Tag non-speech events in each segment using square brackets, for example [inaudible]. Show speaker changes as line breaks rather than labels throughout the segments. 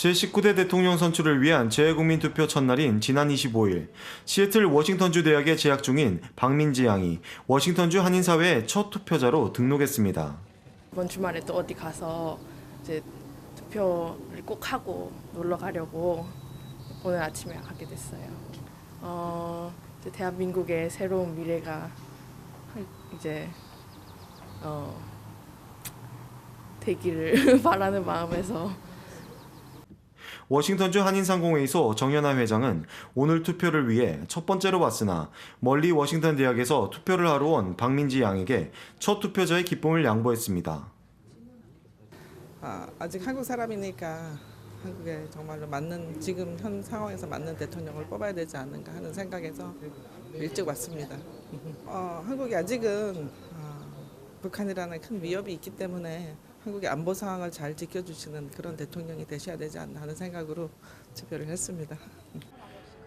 제19대 대통령 선출을 위한 재외국민 투표 첫날인 지난 25일 시애틀 워싱턴주 대학에 재학 중인 박민지 양이 워싱턴주 한인사회의 첫 투표자로 등록했습니다.
이번 주말에 또 어디 가서 이제 투표를 꼭 하고 놀러 가려고 오늘 아침에 가게 됐어요. 어, 대한민국의 새로운 미래가 이제 어, 되기를 [laughs] 바라는 마음에서
워싱턴주 한인상공회의소 정연아 회장은 오늘 투표를 위해 첫 번째로 왔으나 멀리 워싱턴 대학에서 투표를 하러 온 박민지 양에게 첫 투표자의 기쁨을 양보했습니다.
아, 아직 한국 사람이니까 한국에 정말로 맞는 지금 현 상황에서 맞는 대통령을 뽑아야 되지 않는가 하는 생각에서 일찍 왔습니다. 어, 한국이 아직은 아, 북한이라는 큰 위협이 있기 때문에 한국의 안보 상황을 잘 지켜주시는 그런 대통령이 되셔야 되지 않나 하는 생각으로 투표를 했습니다.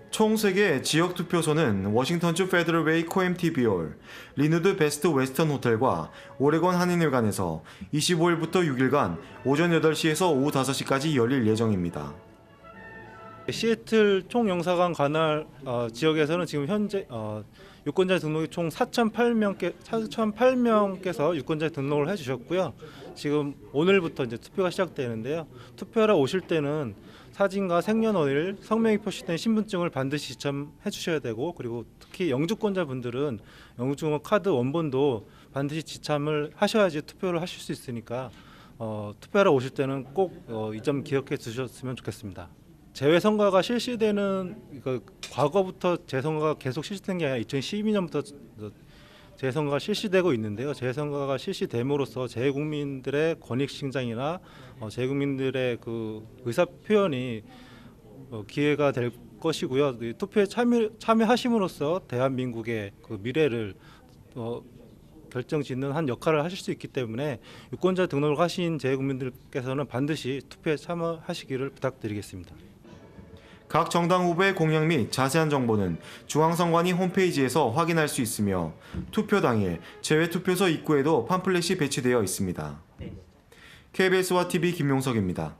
총 3개 지역 투표소는 워싱턴주 페더럴웨이 코엠티비올, 리누드 베스트 웨스턴 호텔과 오레곤 한인회관에서 25일부터 6일간 오전 8시에서 오후 5시까지 열릴 예정입니다.
시애틀 총영사관 관할 어, 지역에서는 지금 현재 어, 유권자 등록이 총 4,008명께 4,008명께서 유권자 등록을 해주셨고요. 지금 오늘부터 이제 투표가 시작되는데요. 투표하러 오실 때는 사진과 생년월일, 성명이 표시된 신분증을 반드시 지참해 주셔야 되고 그리고 특히 영주권자 분들은 영주권 카드 원본도 반드시 지참을 하셔야지 투표를 하실 수 있으니까 어, 투표하러 오실 때는 꼭이점 기억해 주셨으면 좋겠습니다. 재외선거가 실시되는 그 과거부터 재선거가 계속 실시된 게 아니라 2012년부터 재선거가 실시되고 있는데요. 재선거가 실시됨으로써 재국민들의 권익 신장이나 어, 재국민들의 그 의사 표현이 어, 기회가 될 것이고요. 이 투표에 참여 참여하심으로써 대한민국의 그 미래를 어, 결정짓는 한 역할을 하실 수 있기 때문에 유권자 등록을 하신 재국민들께서는 반드시 투표에 참여하시기를 부탁드리겠습니다.
각 정당 후보의 공약 및 자세한 정보는 중앙선관위 홈페이지에서 확인할 수 있으며 투표 당일 제외 투표소 입구에도 팜플렛이 배치되어 있습니다. KBS와 TV 김용석입니다.